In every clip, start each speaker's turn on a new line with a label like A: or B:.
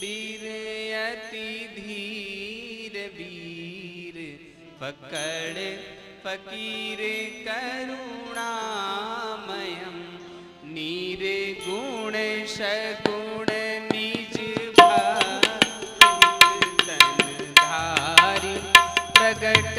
A: વીર અતિ ધીર વીર પકડ ફકીર કરુણામયમ નીર ગુણ સગુણ નિજ ભાગ પ્રગટ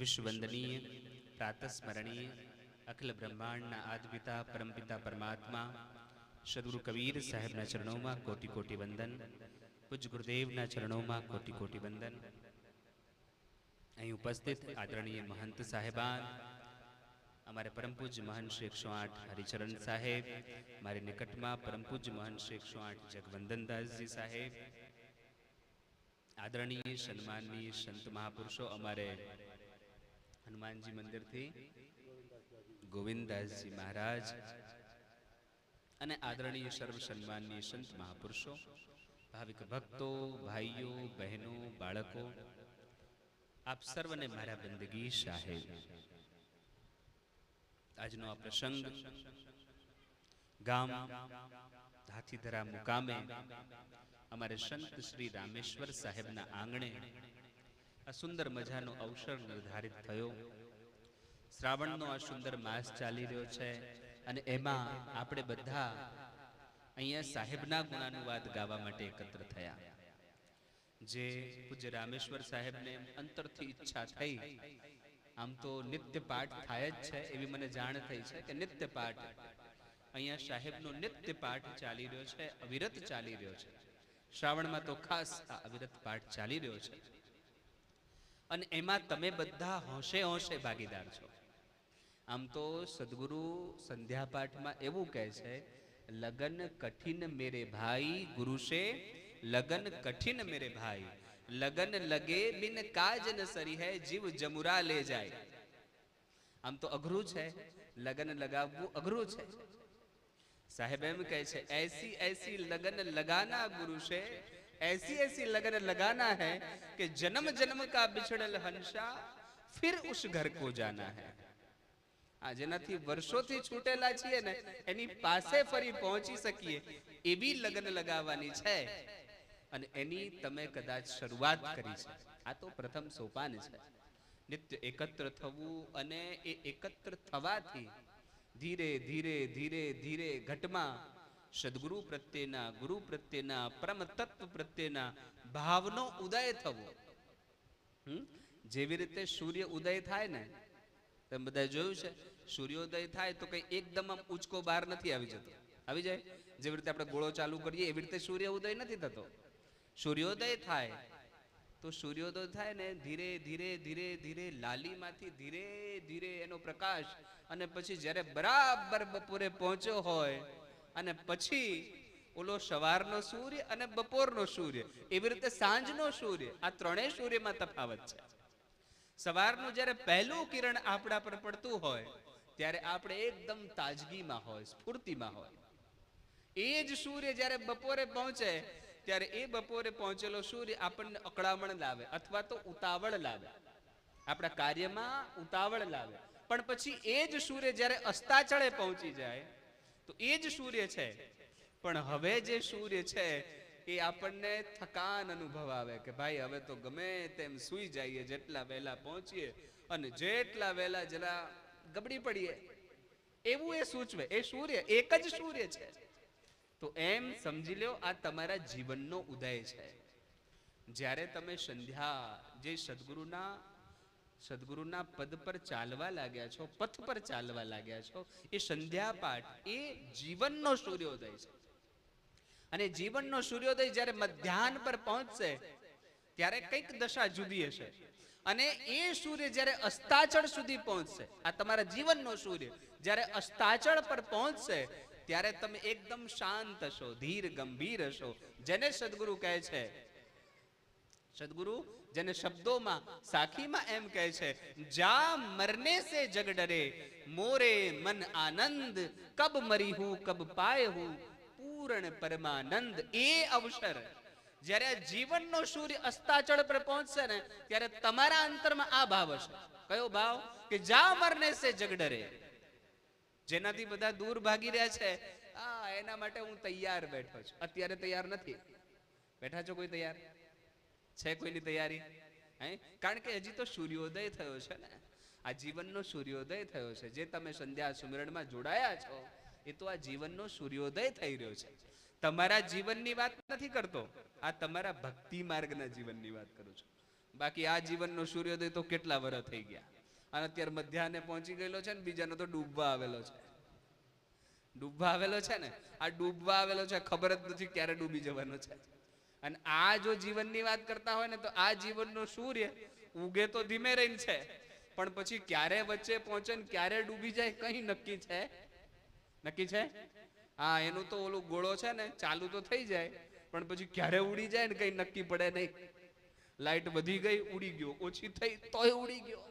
A: વિશ્વવંદનીય, પ્રાતસ્મરણીય, અખિલ બ્રહ્માંડના આદપિતા પરમપિતા પરમાત્મા, સદગુરુ કબીર સાહેબના ચરણોમાં કોટી કોટી વંદન પૂજ ગુરુદેવના ચરણોમાં કોટી કોટી વંદન. અહીં ઉપસ્થિત આદરણીય મહંત સાહેબાન, અમારે પરમપૂજ મહંત શ્રી એકસો આઠ હરિચરણ સાહેબ, મારી નિકટમાં પરમપૂજ મહંત શ્રી એકસો આઠ જગવંદનદાસજી સાહેબ. આદરણીય સન્માનની સંત મહાપુરુષો, અમારે હનુમાનજી મંદિરથી ગોવિંદદાસજી મહારાજ અને આદરણીય સર્વ સન્માનનીય સંત મહાપુરુષો, ભાવિક ભક્તો, ભાઈઓ, બહેનો, બાળકો, આપ સર્વને મારા બંદગી સાહેબ. આજનો આ પ્રસંગ ગામ હાથીધરા મુકામે અમારે સંત શ્રી રામેશ્વર સાહેબના આંગણે આ સુંદર મજાનો અવસર નિર્ધારિત થયો. શ્રાવણનો આ સુંદર માસ ચાલી રહ્યો છે અને એમાં આપણે બધા અહીંયા સાહેબના ગુણાનુવાદ ગાવા માટે એકત્ર થયા. જે પૂજ્ય રામેશ્વર સાહેબને અંતરથી ઈચ્છા થઈ. આમ તો નિત્ય પાઠ થાય જ છે એવી મને જાણ થઈ છે કે નિત્ય પાઠ અહીંયા સાહેબનો નિત્ય પાઠ ચાલી રહ્યો છે, અવિરત ચાલી રહ્યો છે. શ્રાવણમાં તો ખાસ આ અવિરત પાઠ ચાલી રહ્યો છે. અને એમાં તમે બધા હોંશે હોંશે ભાગીદાર છો. આમ તો સદગુરુ સંધ્યાપાઠમાં એવું કહે છે, લગન કઠિન મેરે ભાઈ ગુરુ સે લગન કઠિન મેરે ભાઈ, લગન લગે બિન કાજ ન સરી હે જીવ જમુરા લે જાય. આમ તો અઘરું છે, લગન લગાવવું અઘરું છે. સાહેબ એમ કહે છે, એસી એસી લગન લગાના ગુરુ છે ऐसी ऐसी लगन लगाना है कि जन्म जन्म का बिछड़ल हंसा फिर उस घर को जाना है આ જેનાથી વર્ષોથી છૂટેલા છીએ ને એની પાસે ફરી પહોંચી શકીએ એવી લગ્ન લગાવવાની છે અને એની તમે કદાચ શરૂઆત કરી છે આ તો પ્રથમ સોપાન છે નિત્ય એકત્ર થવું અને એ એકત્ર થવાથી ધીરે ધીરે ધીરે ધીરે ઘટમાં સદગુરુ પ્રત્યેના, ગુરુ પ્રત્યેના, પરમ તત્વ પ્રત્યેના ભાવનો ઉદય થવો. જેવી રીતે સૂર્ય ઉદય થાય ને, તમે બધા જોયું છે, સૂર્યોદય થાય તો કઈ એકદમ ઉચકો બહાર નથી આવી જતો. આવી જાય? જેવી રીતે આપણે ગોળો ચાલુ કરીએ, એવી રીતે સૂર્ય ઉદય નથી થતો. સૂર્યોદય થાય તો સૂર્યોદય થાય ને, ધીરે ધીરે ધીરે ધીરે લાલીમાંથી ધીરે ધીરે એનો પ્રકાશ અને પછી જ્યારે બરાબર બપોરે પહોંચ્યો હોય અને પછી ઓલો સવારનો સૂર્ય અને બપોરનો સૂર્ય. એવી રીતે સાંજનો સૂર્ય. આ ત્રણેય સૂર્યમાં તફાવત છે. સવારનું જ્યારે પહેલું કિરણ આપણા પર પડતું હોય, ત્યારે આપણે એકદમ તાજગીમાં હોય, સ્ફૂર્તિમાં હોય. એ જ સૂર્ય જ્યારે બપોરે પહોંચે, ત્યારે એ બપોરે પહોંચેલો સૂર્ય આપણને અકળામણ લાવે અથવા તો ઉતાવળ લાવે. આપણા કાર્યમાં ઉતાવળ લાવે. પણ પછી એ જ સૂર્ય જ્યારે અસ્તાચળે પહોંચી જાય તો એ જ સૂર્ય છે. પણ હવે જે સૂર્ય છે, એ આપણને થકાન અનુભવ આવે કે ભાઈ હવે તો ગમે તેમ સૂઈ જઈએ, જેટલા વહેલા પહોંચીએ અને જેટલા વહેલા જરા ગબડી પડીએ, એવું એ સૂચવે. એ સૂર્ય એક જ સૂર્ય છે. તો એમ સમજી લ્યો, આ તમારા જીવનનો ઉદય છે. જ્યારે તમે સંધ્યા, જે સદગુરુના સદગુરુના પદ પર ચાલવા લાગ્યા છો, પથ પર ચાલવા લાગ્યા છો, એ સંધ્યા પાઠ એ જીવનનો સૂર્યોદય છે. અને જીવનનો સૂર્યોદય જ્યારે મધ્યાહન પર પહોંચશે, ત્યારે કંઈક દશા જુદી હશે. અને એ સૂર્ય જ્યારે અસ્તાચળ સુધી પહોંચશે, આ તમારા જીવનનો સૂર્ય, જ્યારે અસ્તાચળ પર પહોંચશે, ત્યારે તમે એકદમ શાંત હશો, ધીર ગંભીર હશો. જેને સદગુરુ કહે છે સદગુરુ, જેને શબ્દોમાં સાખીમાં એમ કહે છે, જા મરને સે જગ ડરે, મોરે મન આનંદ, કબ મરી હું, કબ પાય હું, પૂર્ણ પરમાનંદ. એ અવસર, જ્યારે જીવનનો સૂર્ય અસ્તાચળ પર પહોંચશે ને, ત્યારે તમારા અંતરમાં આ ભાવ હશે. કયો ભાવ? કે જા મરને સે જગ ડરે. જેનાથી બધા દૂર ભાગી રહ્યા છે, આ, એના માટે હું તૈયાર બેઠો છું. અત્યારે તૈયાર નથી. બેઠા છો કોઈ તૈયાર? છે કોઈની તૈયારી? કારણ કે હજી તો સૂર્યોદય થયો છે ને. આ જીવનનો સૂર્યોદય થયો છે. જે તમે સંધ્યા સુમિરણમાં જોડાયા છો, એ તો આ જીવનનો સૂર્યોદય થઈ રહ્યો છે. તમારા જીવનની વાત નથી કરતો. આ તમારા ભક્તિ માર્ગના જીવનની વાત કરું છું. બાકી આ જીવનનો સૂર્યોદય તો કેટલા વર્ષ થઈ ગયા? અને અત્યારે મધ્યાહને પહોંચી ગયેલો છે ને, બીજાનો તો ડૂબવા આવેલો છે. ડૂબવા આવેલો છે ને? આ ડૂબવા આવેલો છે, ખબર જ નથી ક્યારે ડૂબી જવાનો છે. અને આ જો જીવનની વાત કરતા હોય ને તો આ જીવનનો સૂર્ય ઉગે તો ધીમે રહીને છે. પણ પછી ક્યારે વચ્ચે પહોંચે ને ક્યારે ડૂબી જાય કઈ નક્કી છે? નક્કી છે? હા, એનું તો ઓલું ગોળો છે ને, ચાલુ તો થઈ જાય, પણ પછી ક્યારે ઉડી જાય ને કઈ નક્કી પડે નહીં. લાઈટ વધી ગઈ, ઉડી ગયો, ઓછી થઈ તોય ઉડી ગયો.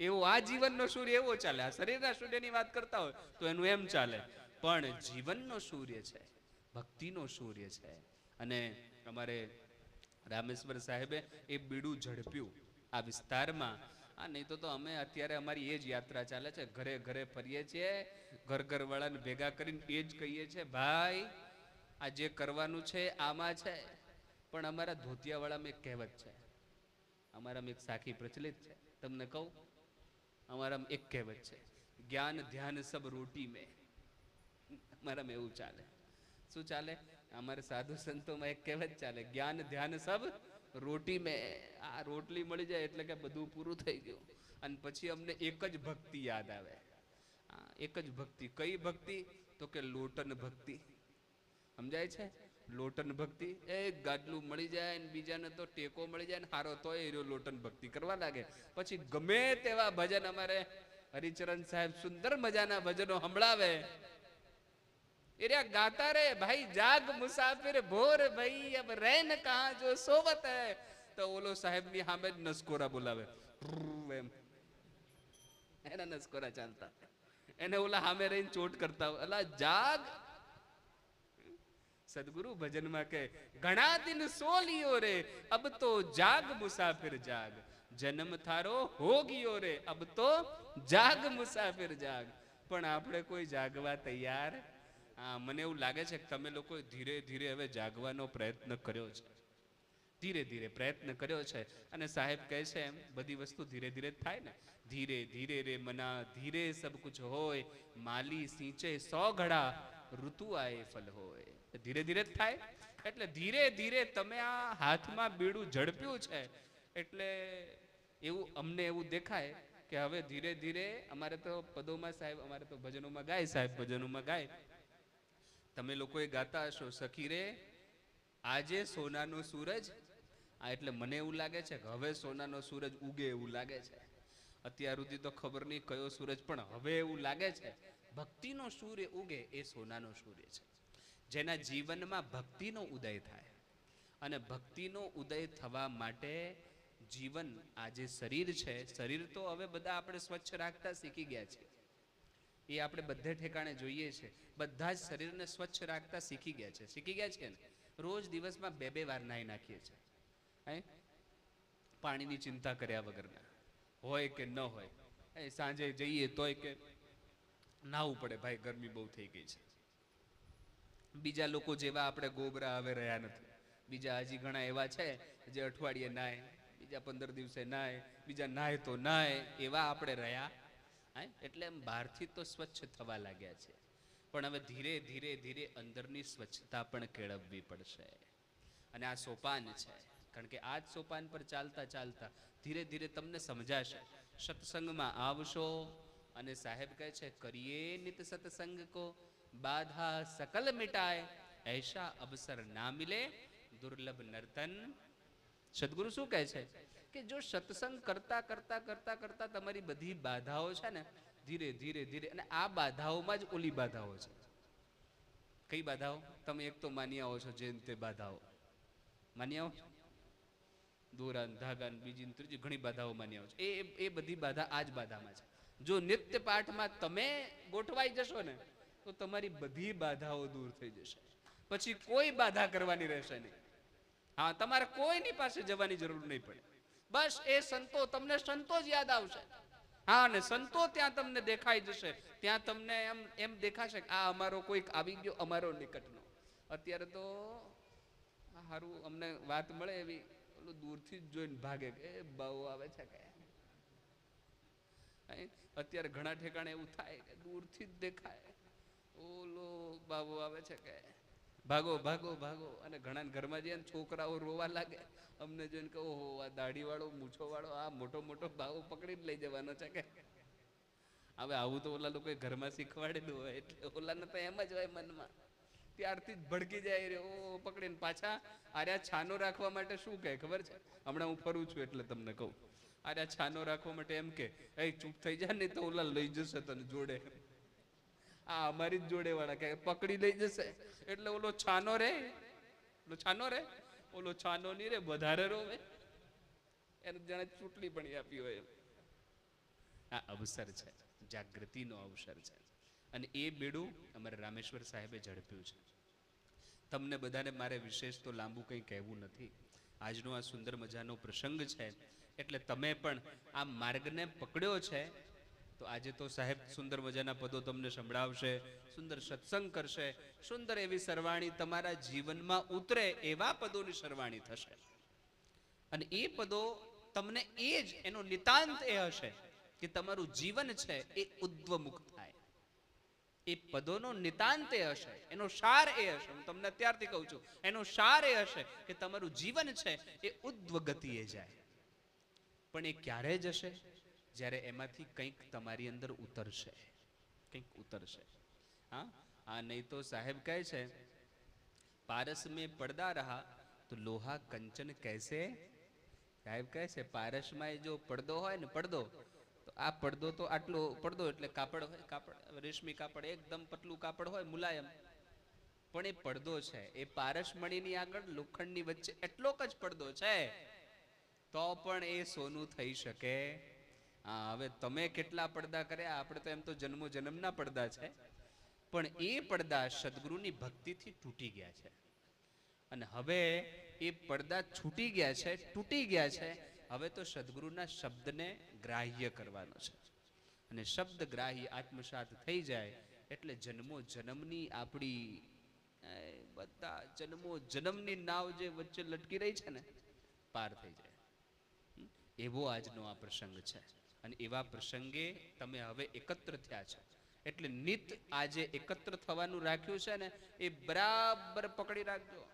A: એવો આ જીવનનો સૂર્ય એવો ચાલે. આ શરીરના સૂર્યની વાત કરતા હોય તો એનું એમ ચાલે. પણ જીવનનો સૂર્ય છે, ભક્તિનો સૂર્ય છે. અને અમારે રામેશ્વર સાહેબે એ બીડું ઝડપ્યું આ વિસ્તારમાં. આ નહીં તો અમે અત્યારે અમારી એ જ યાત્રા ચાલે છે. ઘરે ઘરે ફરીએ છીએ, ઘર ઘર વાળાને ભેગા કરીને એ જ કહીએ છીએ, ભાઈ, આ જે કરવાનું છે આમાં છે, પણ અમારા ધોતિયાવાળામાં એક કહેવત છે. અમારામાં એક સાખી પ્રચલિત છે. તમને કહું, અમારામાં એક કહેવત છે. જ્ઞાન, ધ્યાન સબ રોટી મેં. અમારામાં એવું ચાલે. શું ચાલે? અમારે સાધુ સંતોમાં એક કહેવત ચાલે, જ્ઞાન, ધ્યાન સબ રોટી મેં. આ રોટલી મળી જાય એટલે કે બધું પૂરું થઈ ગયું. અને પછી અમને એક જ ભક્તિ યાદ આવે. એક જ ભક્તિ. કઈ ભક્તિ? તો કે લોટન ભક્તિ. સમજાય છે? લોટન ભક્તિ. એ ગાડલું મળી જાય ને બીજાને તો ટેકો મળી જાય ને હારો તો એ લોટન ભક્તિ કરવા લાગે. પછી ગમે તેવા ભજન અમારે હરિચરણ સાહેબ સુંદર મજાના ભજનો સંભળાવે. એ गाता રે ભાઈ જાગ મુસાફિર ભોર ભાઈ અબ રહેન કહા જો સોવત હૈ તો ઓલો સાહેબની સામે જ નસકોરા બોલાવે એમ એના નસકોરા ચાલતા એને ઓલા સામે રહીને ચોટ કરતા. અલા જાગ સદગુરુ ભજનમાં કે ઘણા દિન સો લિયો રે અબ તો જાગ મુસાફિર જાગ જન્મ થારો હો ગયો રે અબ તો જાગ મુસાફિર જાગ પણ આપણે કોઈ જાગવા તૈયાર હા, મને એવું લાગે છે કે તમે લોકો ધીરે ધીરે હવે જાગવાનો પ્રયત્ન કર્યો છે. ધીરે ધીરે પ્રયત્ન કર્યો છે. અને સાહેબ કહે છે એમ, બધી વસ્તુ ધીરે ધીરે થાય ને. ધીરે ધીરે રે મના, ધીરે સબ કુછ હોય, માલી સિંચે સો ઘડા, ઋતુ આએ ફલ હોય. ધીરે ધીરે જ થાય. એટલે ધીરે ધીરે તમે આ હાથમાં બીડું ઝડપ્યું છે, એટલે એવું અમને એવું દેખાય કે હવે ધીરે ધીરે અમારે તો પદોમાં સાહેબ, અમારે તો ભજનોમાં ગાય સાહેબ, ભજનોમાં ગાય. તમે લોકોએ ગાતા હશો સખી રે આજે સોનાનો સૂરજ. આ એટલે મને એવું લાગે છે કે હવે સોનાનો સૂરજ ઉગે એવું લાગે છે. અત્યાર સુધી તો ખબર નહીં કયો સૂરજ, પણ હવે એવું લાગે છે, ભક્તિનો સૂર્ય ઉગે એ સોનાનો સૂર્ય છે. જેના જીવનમાં ભક્તિનો ઉદય થાય. અને ભક્તિનો ઉદય થવા માટે જીવન આ જે શરીર છે. શરીર તો હવે બધા આપણે સ્વચ્છ રાખતા શીખી ગયા છીએ. એ આપણે બધે ઠેકાણે જોઈએ છે. બધા જ શરીરને સ્વચ્છ રાખતા શીખી ગયા છે. શીખી ગયા છે ને? રોજ દિવસમાં બે બે વાર નાહી નાખીએ છીએ. હે? પાણીની ચિંતા કર્યા વગરના. હોય કે ન હોય. એ સાંજે જઈએ તોય કે નાહવું પડે. ભાઈ, ગરમી બહુ થઈ ગઈ છે. બીજા લોકો જેવા આપણે ગોબરા હવે રહ્યા નથી. બીજા હજી ઘણા એવા છે જે અઠવાડિયે નાય બીજા પંદર દિવસે નાય બીજા નાય તો નાય એવા આપણે રહ્યા એટલે એમ બહારથી તો સ્વચ્છ થવા લાગ્યા છે. પણ હવે ધીરે ધીરે ધીરે અંદરની સ્વચ્છતા પણ કેળવવી પડશે. અને આ સોપાન છે. કારણ કે આ જ સોપાન પર ચાલતા ચાલતા ધીરે ધીરે તમને સમજાશે. સત્સંગમાં આવશો અને સાહેબ કહે છે, કરીએ નિત સત્સંગ કો, બાધા સકલ મિટાય, એશા અવસર ના મિલે, દુર્લભ નર્તન. સદગુરુ શું કહે છે? કે જો સત્સંગ કરતા કરતા કરતા કરતા તમારી બધી બાધાઓ છે ને, ધીરે ધીરે ધીરે, અને આ બાધાઓમાં જ ઓલી બાધાઓ છે. કઈ બાધાઓ? તમે એક તો માની આવો છો જેમ તે બાધાઓ. માની આવો? દોરાન, ધાગાન બીજી ત્રીજી, ઘણી બાધાઓ માની આવો છો. એ- એ બધી બાધા આ જ બાધામાં છે. જો નિત્ય પાઠમાં તમે ગોઠવાઈ જશો ને, તો તમારી બધી બાધાઓ દૂર થઈ જશે. પછી કોઈ બાધા કરવાની રહેશે નહીં. હા, તમારે કોઈની પાસે જવાની જરૂર નહીં પડે. બસ એ સંતો તમને સંતો જ યાદ આવશે. હા, અને સંતો ત્યાં તમને દેખાઈ જશે. ત્યાં તમને એમ એમ દેખાશે કે આ અમારો કોઈક આવી ગયો, અમારો નિકટનો. અત્યારે તો સારું અમને વાત મળે એવી, ઓલું દૂરથી જ જોઈને ભાગે કે બહુ આવે છે કે. અત્યારે ઘણા ઠેકાણે એવું થાય કે દૂરથી જ દેખાય. ઓલો બાબુ આવે છે કે. ભાગો ભાગો ભાગો. અને ઘણા ઘરમાં જઈએ છોકરાઓ રોવા લાગે. અમને જોઈને કે ઓહો, આ દાઢી વાળો મૂછો વાળો આ મોટો મોટો ભાવો પકડીને લઈ જવાનો છે કે. હવે આવું તો ઓલા લોકોએ ઘરમાં શીખવાડેલું હોય એટલે ઓલાને તો એમ જ હોય મનમાં. ત્યારથી જ ભડકી જાય રે. ઓ, પકડીને પાછા આર્યા છાનો રાખવા માટે શું કહે, ખબર છે? હમણાં હું ફરું છું એટલે તમને કહું. આર્યા છાનો રાખવા માટે એમ કે એ, ચૂપ થઈ જાય ને તો ઓલા લઈ જશે તને જોડે. આ અમારી જ જોડે વાળા કે પકડી લઈ જશે. એટલે ઓલો છાનો રે. ઓલો છાનો રે? ઓલો છાનો નહીં રે, વધારે રોવે. એને જાણે ચૂંટણી પણ આપી હોય આ અવસર છે. જાગૃતિનો અવસર છે. અને એ બેડું અમારે રામેશ્વર સાહેબે ઝડપ્યું છે. તમને બધાને મારે વિશેષ તો લાંબુ કંઈ કહેવું નથી. આજનો આ સુંદર મજાનો પ્રસંગ છે. એટલે તમે પણ આ માર્ગને પકડ્યો છે તો આજે તો સાહેબ સુંદર મજાના પદો તમને સંભળાવશે, સુંદર સત્સંગ કરશે, સુંદર એવી સરવાણી તમારા જીવનમાં ઉતરે એવા પદોની સરવાણી થશે. અને એ પદો તમને એ જ, એનો નિતાંત એ હશે કે તમારું જીવન છે એ ઉદ્વમુખ થાય. એ પદોનો નિતાંત એ હશે, એનો સાર એ હશે. હું તમને અત્યારથી કહું છું, એનો સાર એ હશે કે તમારું જીવન છે એ ઉદ્વગતિએ જાય. પણ એ ક્યારે જશે? જ્યારે એમાંથી કંઈક તમારી અંદર ઉતરશે. કંઈક ઉતરશે. હા? આ નહીં તો સાહેબ કહે છે, પારસ મેં પડદા રહા, તો લોહા કંચન કહેશે સાહેબ કહે છે, પારસમાં જો પડદો હોય ને પડદો, તો આ પડદો તો આટલો પડદો એટલે કાપડ હોય, કાપડ, રેશમી કાપડ, એકદમ પતલું કાપડ હોય, મુલાયમ. પણ એ પડદો છે. એ પારસ મણીની આગળ લોખંડની વચ્ચે એટલો જ પડદો છે. તો પણ એ સોનું થઈ શકે. હા હવે તમે કેટલા પડદા કર્યા? આપણે તો એમ તો જન્મો જન્મના પડદા છે. પણ એ પડદા સદગુરુની ભક્તિથી તૂટી ગયા છે. અને હવે એ પડદા છૂટી ગયા છે, તૂટી ગયા છે. હવે તો સદગુરુના શબ્દને ગ્રાહ્ય કરવાનો છે. અને શબ્દ ગ્રાહ્ય આત્મસાત થઈ જાય એટલે જન્મો જન્મની આપણી બધા જન્મો જન્મની નાવ જે વચ્ચે લટકી રહી છે ને, પાર થઈ જાય. એવો આજનો આ પ્રસંગ છે. અને એવા પ્રસંગે તમે હવે એકત્ર થયા છો. એટલે નિત આજે એકત્ર થવાનું રાખ્યું છે ને, એ બરાબર પકડી રાખજો.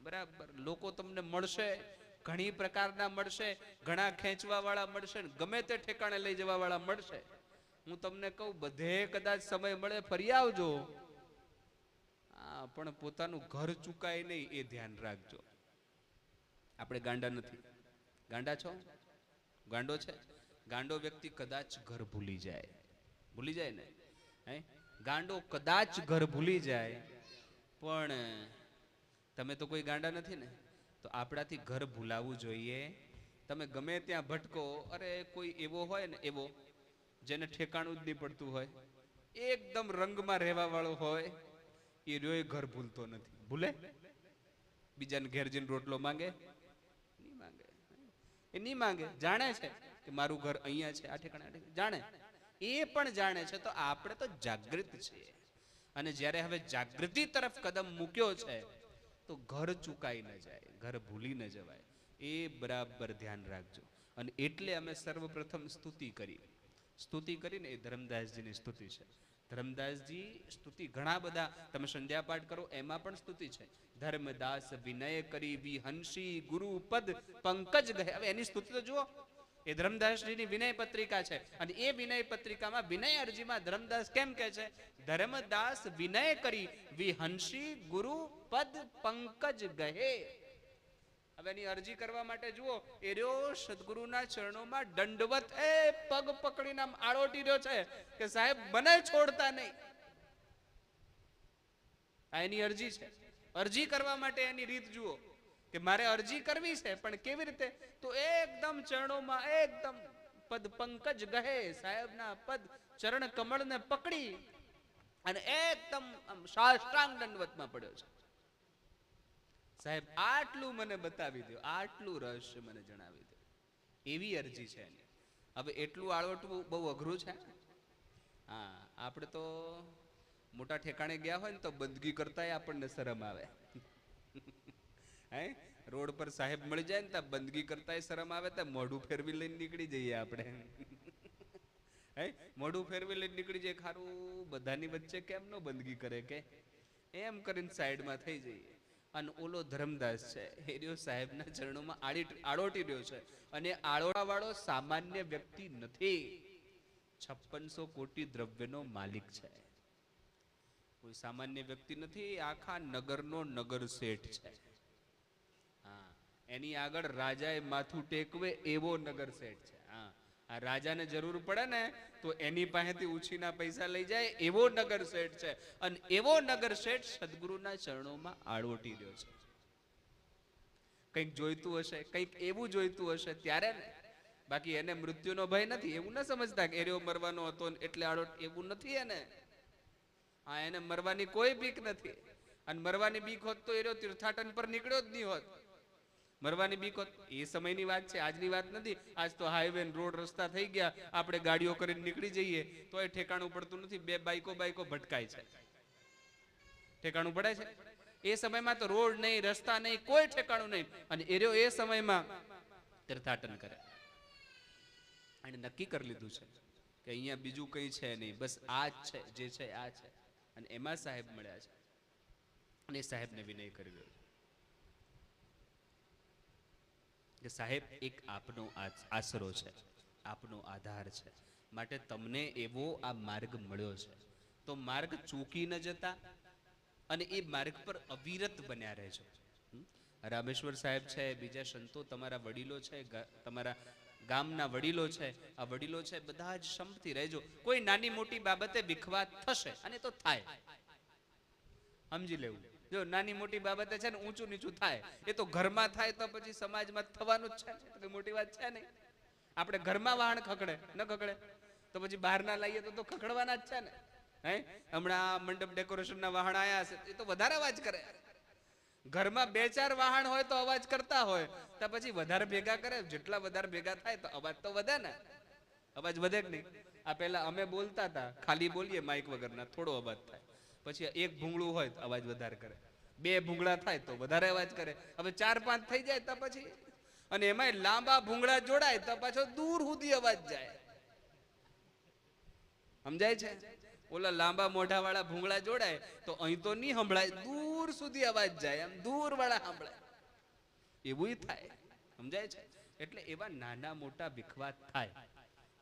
A: બરાબર. લોકો તમને મળશે, ઘણી પ્રકારના મળશે, ઘણા ખેંચવા વાળા મળશે ગમે તે ઠેકાણે લઈ જવા વાળા મળશે. હું તમને કહું, બધે કદાચ સમય મળે ફરી આવજો. હા, પણ પોતાનું ઘર ચૂકાય નહીં, એ ધ્યાન રાખજો. આપણે ગાંડા નથી. ગાંડા છો? ગાંડો છે? ગાંડો વ્યક્તિ કદાચ ઘર ભૂલી જાય. ભૂલી જાય ને? હે? ગાંડો કદાચ ઘર ભૂલી જાય, પણ તમે તો કોઈ ગાંડા નથી ને? તો આપણાથી ઘર ભૂલાવવું જોઈએ. તમે ગમે ત્યાં ભટકો, અરે કોઈ એવો હોય ને, એવો, જેને ઠેકાણું જ નહીં પડતું હોય, એકદમ રંગમાં રહેવા વાળો હોય, એ રહ્યો ઘર ભૂલતો નથી. ભૂલે? બીજાને ઘેર જઈને રોટલો માંગે? નહીં માંગે. એ નહીં માંગે. જાણે છે. કે મારું ઘર અહીંયા છે, આ ઠેકાણે જાણે. એ પણ જાણે છે, તો આપણે તો જાગૃત છીએ. અને જ્યારે હવે જાગૃતિ તરફ કદમ મૂક્યો છે, તો ઘર ચૂકાઈ ન જાય, ઘર ભૂલી ન જવાય. એ બરાબર ધ્યાન રાખજો. અને એટલે અમે સર્વપ્રથમ સ્તુતિ કરી. સ્તુતિ કરીને એ ધર્મદાસજીની સ્તુતિ છે. ધર્મદાસજી સ્તુતિ ઘણા બધા, તમે સંધ્યા પાઠ કરો, એમાં પણ સ્તુતિ છે. ધર્મદાસ વિનય કરી વિહંસી ગુરુ પદ પંકજ ગહે. હવે એની સ્તુતિ તો જુઓ. એ ધર્મદાસજીની વિનય પત્રિકા છે. અને એ વિનય પત્રિકામાં વિનય અરજીમાં ધર્મદાસ કેમ કહે છે? ધર્મદાસ વિનય કરી વિહંસી ગુરુ પદ પંકજ ગહે. હવે એની અરજી કરવા માટે જુઓ, એ રહ્યો સદગુરુના ચરણોમાં દંડવત. એ પગ પકડીને આમ આળોટી રહ્યો છે કે સાહેબ, મને છોડતા નહીં. આ એની અરજી છે. અરજી કરવા માટે એની રીત જુઓ. કે મારે અરજી કરવી છે, પણ કેવી રીતે? તો એકદમ ચરણોમાં એકદમ પદ પંકજ ગહે, સાહેબના પદ ચરણ કમળને પકડી અને એકદમ સાષ્ટાંગ દંડવતમાં પડ્યો છે. સાહેબ, આટલું મને બતાવી દો, આટલું રહસ્ય મને જણાવી દો. એવી અરજી છે એની. હવે એટલું આળવટવું બહુ અઘરું છે? હા, આપણે તો મોટા ઠેકાણે ગયા હોય ને તો બંદગી કરતા આપણને શરમ આવે. હે? રોડ પર સાહેબ મળી જાય ને ત્યાં બંદગી કરતા શરમ આવે તો મોઢું ફેરવી લઈને નીકળી જઈએ આપણે. હે? મોઢું ફેરવી લઈને નીકળી જાય ખારું, બધાની વચ્ચે કેમ નો બંદગી કરે કે? એમ કરીને સાઈડમાં થઈ જઈએ. અને ઓલો ધર્મદાસ છે હેરિયો સાહેબના ચરણોમાં આડી આડોટી રહ્યો છે. અને આડોળાવાળો સામાન્ય વ્યક્તિ નથી. છપ્પનસો કોટી દ્રવ્યનો માલિક છે. કોઈ સામાન્ય વ્યક્તિ નથી, આખા નગરનો નગર શેઠ છે. એની આગળ રાજાએ માથું ટેકવે એવો નગર સેટ છે. હા. આ રાજાને જરૂર પડે ને તો એની પાસેથી ઉછીના પૈસા લઈ જાય એવો નગર શેઠ છે. અને એવો નગર શેઠ સદગુરુના ચરણોમાં આળવટી રહ્યો છે. કંઈક જોઈતું હશે, કંઈક એવું જોઈતું હશે ત્યારે ને. બાકી એને મૃત્યુનો ભય નથી, એવું ના સમજતા કે એરિયો મરવાનો હતો એટલે આળોટ એવું નથી એને. હા, એને મરવાની કોઈ બીક નથી. અને મરવાની બીક હોત તો એરિયો તીર્થાટન પર નીકળ્યો જ નહીં હોત. મરવાની બીક એ સમયની વાત છે, આજની વાત નથી. આજ તો હાઈવે રોડ રસ્તા થઈ ગયા, આપણે ગાડીઓ કરીને નીકળી જઈએ તો એ ઠેકાણું પડતું નથી, બે બાઈકો બાઈકો ભટકાય છે. ઠેકાણું પડે છે? એ સમયમાં તો રોડ નહીં, રસ્તા નહીં, કોઈ ઠેકાણું નહીં. અને એરિયો એ સમયમાં તીર્થાટન કરે. અને નક્કી કરી લીધું છે કે અહીંયા બીજું કંઈ છે નહીં. બસ આ જ છે, જે છે, આ છે. અને એમાં સાહેબ મળ્યા છે. અને એ સાહેબને વિનય કરી રહ્યો છે કે સાહેબ, એક આપનો આશરો છે, આપનો આધાર છે. માટે તમને એવો આ માર્ગ મળ્યો છે. તો માર્ગ ચૂકી ન જતા અને એ માર્ગ પર અવિરત બન્યા રહેજો? રામેશ્વર સાહેબ છે, બીજા સંતો તમારા વડીલો છે તમારા ગામના વડીલો છે, આ વડીલો છે, બધા જ સંપથી રહેજો. કોઈ નાની મોટી બાબતે વિખવાદ થશે અને તો થાય. સમજી લેવું. જો નાની મોટી બાબતે છે ને ઊંચું નીચું થાય, એ તો ઘરમાં થાય તો પછી સમાજમાં થવાનું જ છે. મોટી વાત છે નહીં. આપણે ઘરમાં વાહણ ખકડે ન ખકડે તો પછી બહારના લાવીએ તો તો ખકડવાના જ છે ને. હે? હમણાં મંડપ ડેકોરેશનના વાહણ આયા છે, એ તો વધારે અવાજ કરે. ઘરમાં બે ચાર વાહન હોય તો અવાજ કરતા હોય, તો પછી વધારે ભેગા કરે, જેટલા વધારે ભેગા થાય તો અવાજ તો વધે ને. અવાજ વધે કે નહીં? આ પહેલા અમે બોલતા હતા, ખાલી બોલીએ, માઇક વગરના, થોડો અવાજ થાય. પછી એક ભૂંગળું હોય તો અવાજ વધારે કરે. બે ભૂંગળા થાય તો વધારે અવાજ કરે. હવે ચાર પાંચ થઈ જાય તો પછી અને એમાં લાંબા ભૂંગળા જોડાય તો પાછો દૂર સુધી અવાજ જાય. સમજાય છે? ઓલા લાંબા મોઢા વાળા ભૂંગળા જોડાય તો અહીં તો નહીં સંભળાય, દૂર સુધી અવાજ જાય, આમ દૂર વાળા સાંભળાય. એવું થાય. સમજાય છે? એટલે એવા નાના મોટા વિખવાદ થાય.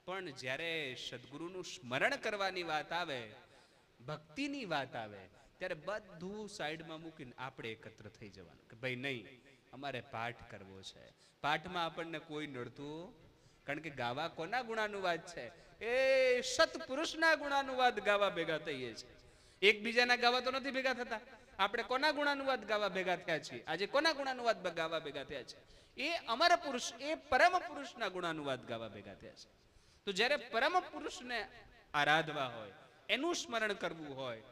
A: પણ જ્યારે સદગુરુનું સ્મરણ કરવાની વાત આવે ભક્તિની વાત આવે, ત્યારે બધું સાઈડમાં મૂકીને આપણે એકત્ર થઈ જવાનું કે ભાઈ નહીં, અમારે પાઠ કરવો છે. પાઠમાં આપણને કોઈ નડતું? કારણ કે ગાવા કોના ગુણાનુવાદ છે? એ સત્પુરુષના ગુણાનુવાદ ગાવા ભેગા થઈએ છીએ. એકબીજાના ગાવા તો નથી ભેગા થતા. આપણે કોના ગુણાનુવાદ ગાવા ભેગા થયા છીએ? આજે કોના ગુણાનુવાદ ગાવા ભેગા થયા છે? એ અમર પુરુષ, એ પરમ પુરુષના ગુણાનુવાદ ગાવા ભેગા થયા છે. તો જ્યારે પરમ પુરુષને આરાધવા હોય એનું સ્મરણ કરવું હોય.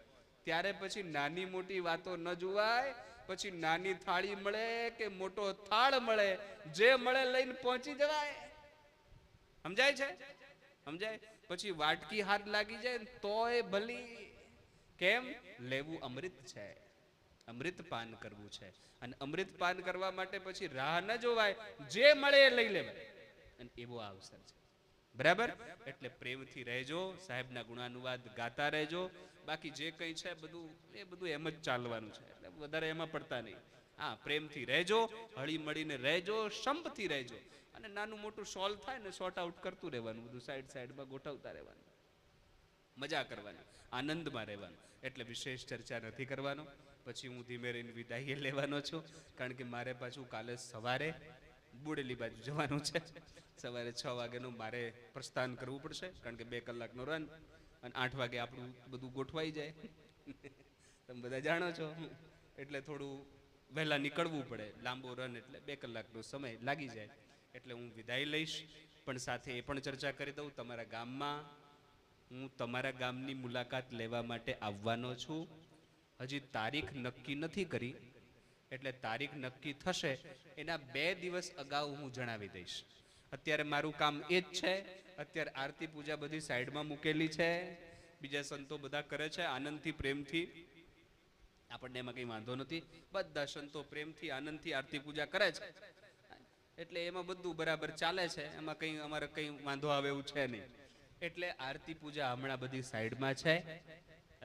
A: ત્યારે પછી નાની મોટી વાતો ન જોવાય, પછી નાની થાળી મળે કે મોટો થાળ મળે, જે મળે લઈને પહોંચી જવાય. સમજાય છે? સમજાય? પછી વાટકી હાથ લાગી જાય તોય ભલી. કેમ? લેવું અમૃત છે. અમૃત પાન કરવું છે. અને અમૃત પાન કરવા માટે પછી રાહ ન જોવાય. જે મળે એ લઈ લેવાય. અને એવો અવસર છે. બરાબર? એટલે પ્રેમથી રહેજો, સાહેબના ગુણાનુવાદ ગાતા રહેજો. બાકી જે કંઈ છે બધું, એ બધું એમ જ ચાલવાનું છે. એટલે વધારે એમાં પડતા નહીં. હા, પ્રેમથી રહેજો, હળી મળીને રહેજો, સંપથી રહેજો. અને નાનું મોટું સોલ્વ થાય ને સોર્ટ આઉટ કરતું રહેવાનું, બધું સાઈડ સાઈડમાં ગોઠવતા રહેવાનું. મજા કરવાની, આનંદમાં રહેવાનું. એટલે વિશેષ ચર્ચા નથી કરવાનો. પછી હું ધીમે રહીને વિદાય લેવાનો છું. કારણ કે મારે પાછું કાલે સવારે બુડેલી બાજુ જવાનું છે. સવારે છ વાગ્યાનું મારે પ્રસ્થાન કરવું પડશે, કારણ કે બે કલાકનો રન અને આઠ વાગે આપણું બધું ગોઠવાઈ જાય. તમે બધા જાણો છો. એટલે થોડું વહેલા નીકળવું પડે. લાંબો રન એટલે બે કલાકનો સમય લાગી જાય. એટલે હું વિદાય લઈશ. પણ સાથે એ પણ ચર્ચા કરી દઉં. તમારા ગામમાં હું તમારા ગામની મુલાકાત લેવા માટે આવવાનો છું. હજી તારીખ નક્કી નથી કરી. એટલે તારીખ નક્કી થશે, એના બે દિવસ અગાઉ હું જણાવી દઈશ. અત્યારે મારું કામ એ જ છે, અત્યારે આરતી પૂજા બધી સાઈડમાં મૂકેલી છે, બીજા સંતો બધા કરે છે, આનંદથી, પ્રેમથી. આપણને એમાં કંઈ વાંધો નથી, બધા સંતો પ્રેમથી, આનંદથી આરતી પૂજા કરે છે. એટલે એમાં બધું બરાબર ચાલે છે, એમાં કંઈ અમારે કંઈ વાંધો આવે એવું છે નહીં. એટલે આરતી પૂજા હમણાં બધી સાઈડમાં છે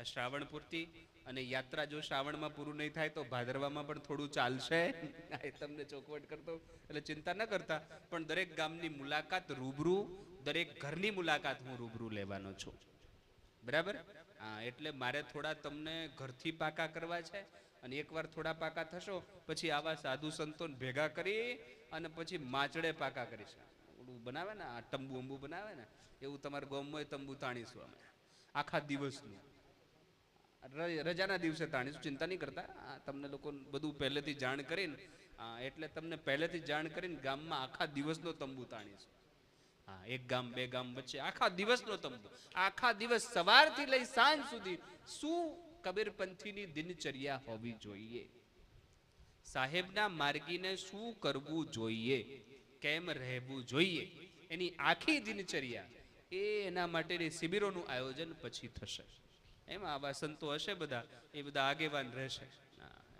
A: શ્રાવણ પૂરતી અને યાત્રા જો શ્રાવણમાં પૂરું નહીં થાય તો ભાદરવામાં પણ થોડું ચાલશે. એ તમને ચોકવટ કરતો એટલે ચિંતા ન કરતા. પણ દરેક ગામની મુલાકાત રૂબરૂ, દરેક ઘરની મુલાકાત હું રૂબરૂ લેવાનો છું. બરાબર? હા, એટલે મારે થોડા તમને ઘરથી પાકા કરવા છે, અને એકવાર થોડા પાકા થશો, પછી આવા સાધુ સંતોન ભેગા કરી, અને પછી માચડે પાકા કરીશ. ઓલું બનાવે ને, આ તંબુ અંબુ બનાવે ને, એવું તમારા ગામમાં તંબુ તાણીશું અમે. આખા દિવસનું. રજાના દિવસે તાણીશું ચિંતા નહીં કરતા? તમને લોકો બધું પહેલેથી જાણ કરીને એટલે તમને પહેલેથી જાણ કરીને ગામમાં આખા દિવસનો તંબુ તાણીશું હા, એક ગામ, બે ગામ વચ્ચે આખા દિવસનો તંબુ. આખા દિવસ સવારથી લઈ સાંજ સુધી શું કબીરપંથીની દિનચર્યા હોવી જોઈએ? સાહેબના માર્ગીને શું કરવું જોઈએ? કેમ રહેવું જોઈએ? એની આખી દિનચર્યા એ એના માટેની શિબિરોનું આયોજન પછી થશે. એમાં આવા સંતો હશે બધા. એ બધા આગેવાન રહેશે.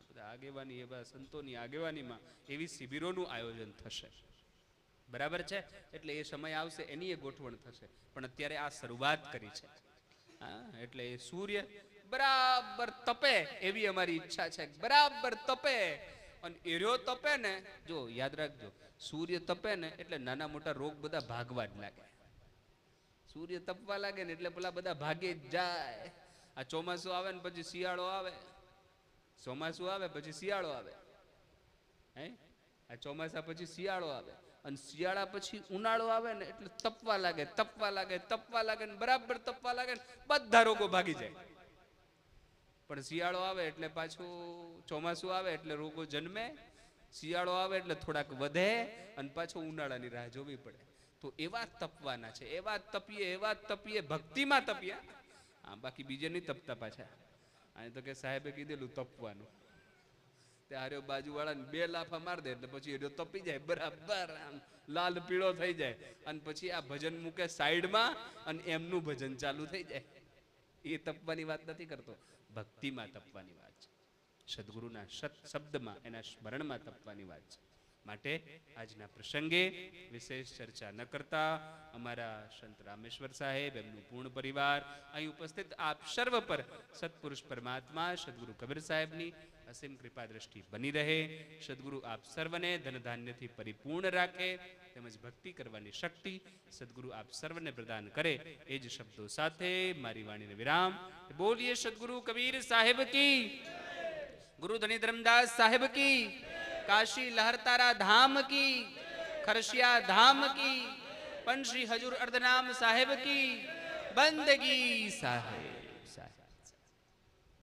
A: બધા આગેવાની એવા સંતોની આગેવાનીમાં એવી શિબિરોનું આયોજન થશે. બરાબર છે? એટલે એ સમય આવશે એની એ ગોઠવણ થશે. પણ અત્યારે આ શરૂઆત કરી છે. હા, એટલે એ સૂર્ય બરાબર તપે એવી અમારી ઈચ્છા છે. બરાબર તપે. અને એર્યો તપે ને જો યાદ રાખજો સૂર્ય તપે ને એટલે નાના મોટા રોગ બધા ભાગવા જ લાગે. સૂર્ય તપવા લાગે ને એટલે પેલા બધા ભાગે જ જાય. આ ચોમાસું આવે ને પછી શિયાળો આવે. ચોમાસું આવે, પછી શિયાળો આવે. હે? આ ચોમાસા પછી શિયાળો આવે. અને શિયાળા પછી ઉનાળો આવે ને એટલે તપવા લાગે તપવા લાગે તપવા લાગે ને બરાબર તપવા લાગે ને બધા રોગો ભાગી જાય. પણ શિયાળો આવે એટલે પાછું ચોમાસું આવે એટલે રોગો જન્મે, શિયાળો આવે એટલે થોડાક વધે અને પાછો ઉનાળાની રાહ જોવી પડે. તો એવા તપવાના છે, એવા તપીએ એવા તપીએ, ભક્તિમાં તપીએ. હા, બાકી બીજે નહીં તપતા પાછા. અને તો કે સાહેબે કીધેલું તપવાનું. તે હાર્યો બાજુવાળાને બે લાફા માર દે એટલે પછી એડો તપી જાય, બરાબર, આમ લાલ પીળો થઈ જાય. અને પછી આ ભજન મૂકે સાઈડમાં અને એમનું ભજન ચાલુ થઈ જાય. એ તપવાની વાત નથી કરતો. ભક્તિમાં તપવાની વાત છે. સદગુરુના સત શબ્દમાં એના સ્મરણમાં તપવાની વાત છે. માટે આજના પ્રસંગે વિશેષ ચર્ચા ન કરતા. અમારા સંત રામેશ્વર સાહેબ, એમનું પૂર્ણ પરિવાર, અહીં ઉપસ્થિત આપ સર્વ પર સત્પુરુષ પરમાત્મા, સદગુરુ કબીર સાહેબની અસીમ કૃપા દ્રષ્ટિ બની રહે. સદગુરુ આપ સર્વને ધનધાન્યથી પરિપૂર્ણ રાખે, તેમજ ભક્તિ કરવાની શક્તિ સદગુરુ આપ સર્વને પ્રદાન કરે. એ જ શબ્દો સાથે મારી વાણીને વિરામ. બોલીએ સદગુરુ કબીર સાહેબ કી. ગુરુ ધની ધર્મદાસ સાહેબ કી. કાશી લહરતારા ધામ કી ખરશિયા ધામ કી પંશ્રી હજુર અર્ધનામ સાહેબ કી બંદગી સાહેબ.